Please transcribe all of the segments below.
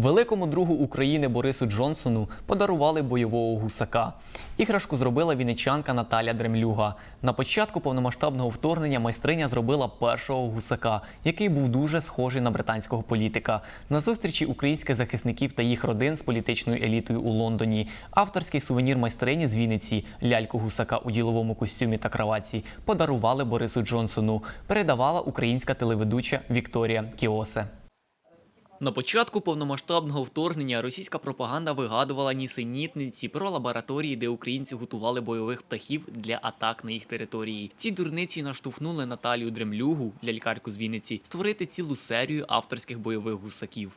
Великому другу України Борису Джонсону подарували бойового гусака. Іграшку зробила вінничанка Наталя Дремлюга. На початку повномасштабного вторгнення майстриня зробила першого гусака, який був дуже схожий на британського політика. На зустрічі українських захисників та їх родин з політичною елітою у Лондоні. Авторський сувенір майстрині з Вінниці ляльку гусака у діловому костюмі та краваці подарували Борису Джонсону. Передавала українська телеведуча Вікторія Кіосе. На початку повномасштабного вторгнення російська пропаганда вигадувала нісенітниці про лабораторії, де українці готували бойових птахів для атак на їх території. Ці дурниці наштовхнули Наталію Дремлюгу, лялькарку з Вінниці, створити цілу серію авторських бойових гусаків.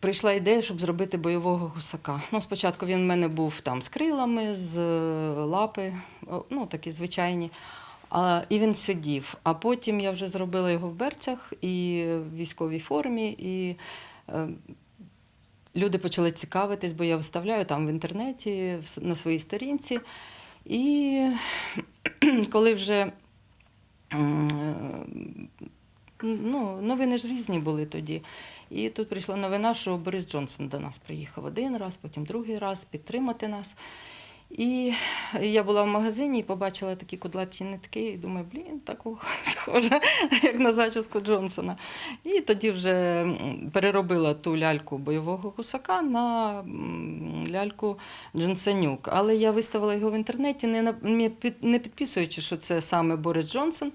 Прийшла ідея, щоб зробити бойового гусака. Ну, спочатку він в мене був там з крилами, з е, лапи, ну такі звичайні. А, і він сидів. А потім я вже зробила його в берцях і в військовій формі. І е, люди почали цікавитись, бо я виставляю там в інтернеті в на своїй сторінці. І коли вже е, ну, новини ж різні були тоді. І тут прийшла новина, що Борис Джонсон до нас приїхав один раз, потім другий раз підтримати нас. І я була в магазині і побачила такі кудлаті нитки, і думаю, блін, такого схоже, як на зачіску Джонсона. І тоді вже переробила ту ляльку бойового гусака на ляльку Джонсонюк. Але я виставила його в інтернеті, не підписуючи, що це саме Борис Джонсон,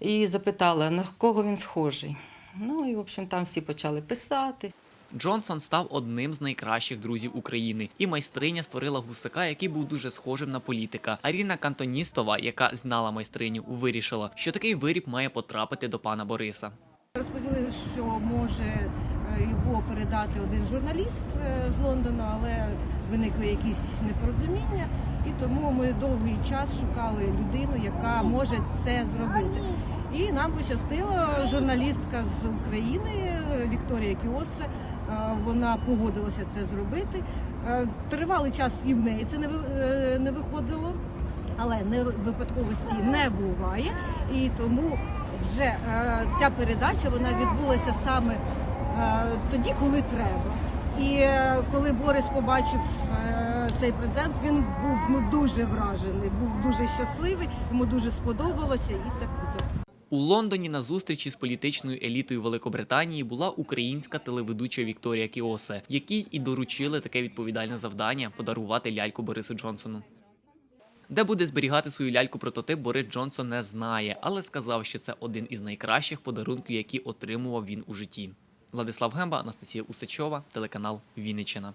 і запитала, на кого він схожий. Ну і, в общем, там всі почали писати. Джонсон став одним з найкращих друзів України, і майстриня створила гусака, який був дуже схожим на політика. Аріна Кантоністова, яка знала майстриню, вирішила, що такий виріб має потрапити до пана Бориса. Розповіли, що може е, його передати один журналіст е, з Лондона, але виникли якісь непорозуміння, і тому ми довгий час шукали людину, яка може це зробити. І нам пощастило журналістка з України Вікторія Кіосе. е, Вона погодилася це зробити. Тривалий час і в неї це не виходило, але випадковості не буває. І тому вже е, ця передача вона відбулася саме е, тоді, коли треба. І е, коли Борис побачив цей презент, він був ну дуже вражений, був дуже щасливий, йому дуже сподобалося, і це круто. У Лондоні на зустрічі з політичною елітою Великобританії була українська телеведуча Вікторія Кіосе, якій і доручили таке відповідальне завдання подарувати ляльку Борису Джонсону. Де буде зберігати свою ляльку прототип, Борис Джонсон не знає, але сказав, що це один із найкращих подарунків, які отримував він у житті. Владислав Гемба, Анастасія Усачова, телеканал Вінниччина.